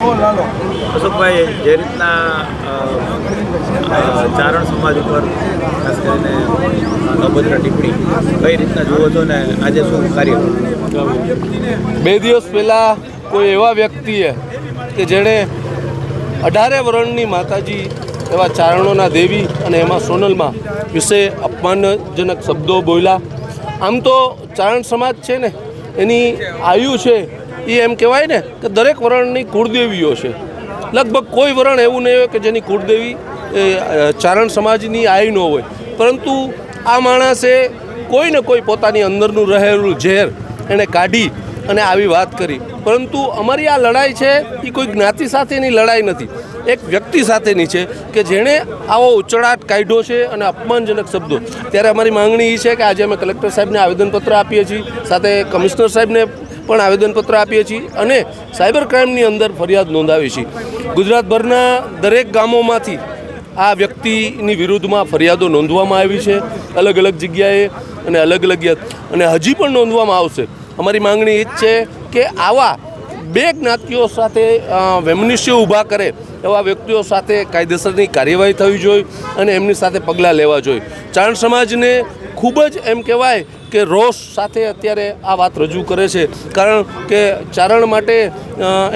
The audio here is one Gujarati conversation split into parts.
અશોકભાઈ જે રીતના ચારણ સમાજ ઉપર, ખાસ કરીને અભદ્ર ટિપ્પણી, કઈ રીતના જુઓ છો ને આજે શું કાર્ય? બે દિવસ પહેલાં કોઈ એવા વ્યક્તિએ કે જેણે અઢારે વર્ણની માતાજી એવા ચારણોના દેવી અને એમાં સોનલમાં વિશે અપમાનજનક શબ્દો બોલ્યા. આમ તો ચારણ સમાજ છે ને, એની આયુ છે એ એમ કહેવાય ને કે દરેક વરણની કુળદેવીઓ છે. લગભગ કોઈ વરણ એવું નહીં હોય કે જેની કુળદેવી, એ ચારણ સમાજની આઈ ન હોય. પરંતુ આ માણસે કોઈ ને કોઈ પોતાની અંદરનું રહેલું ઝેર એણે કાઢી અને આવી વાત કરી. પરંતુ અમારી આ લડાઈ છે એ કોઈ જ્ઞાતિ સાથેની લડાઈ નથી. એક વ્યક્તિ સાથેની છે કે જેણે આવો ઉચળાટ કાઢ્યો છે અને અપમાનજનક શબ્દો. ત્યારે અમારી માંગણી એ છે કે આજે અમે કલેક્ટર સાહેબને આવેદનપત્ર આપીએ છીએ, સાથે કમિશનર સાહેબને પણ આવેદનપત્ર આપીએ છીએ અને સાયબર ક્રાઇમની અંદર ફરિયાદ નોંધાવી છીએ ગુજરાતભરના દરેક ગામોમાંથી આ વ્યક્તિની વિરુદ્ધમાં ફરિયાદો નોંધવામાં આવી છે. અલગ અલગ જગ્યાએ અને અલગ અલગ અને હજી પણ નોંધવામાં આવશે. અમારી માંગણી એ જ છે કે આવા બે જ્ઞાતિઓ સાથે વેમનિષ્ય ઊભા કરે એવા વ્યક્તિઓ સાથે કાયદેસરની કાર્યવાહી થવી જોઈએ અને એમની સાથે પગલાં લેવા જોઈએ. ચારણ સમાજને ખૂબ જ એમ કહેવાય કે રોષ સાથે અત્યારે આ વાત રજૂ કરે છે. કારણ કે ચારણ માટે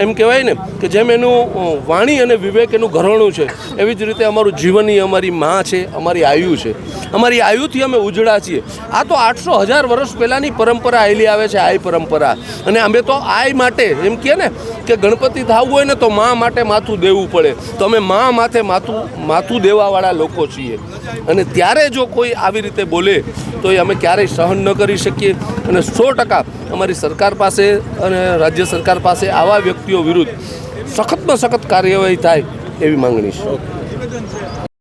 એમ કહેવાય ને કે જેમ એનું વાણી અને વિવેક એનું ઘરણું છે, એવી જ રીતે અમારું જીવન એ અમારી માં છે, અમારી આયુ છે. અમારી આયુથી અમે ઉજળા છીએ. આ તો આઠસો હજાર વર્ષ પહેલાંની પરંપરા આવેલી આવે છે, આય પરંપરા. અને અમે તો આય માટે, એમ કહે ને કે ગણપતિ થવું હોય ને તો મા માટે માથું દેવું પડે. તો અમે મા માથે માથું માથું દેવાવાળા લોકો છીએ. અને ત્યારે જો કોઈ આવી રીતે બોલે, તો એ અમે ક્યારેય સહન ન કરી શકીએ. અને સો ટકા અમારી સરકાર પાસે અને રાજ્ય સરકાર પાસે આવા વ્યક્તિઓ વિરુદ્ધ સખતમાં સખત કાર્યવાહી થાય એવી માંગણી છે.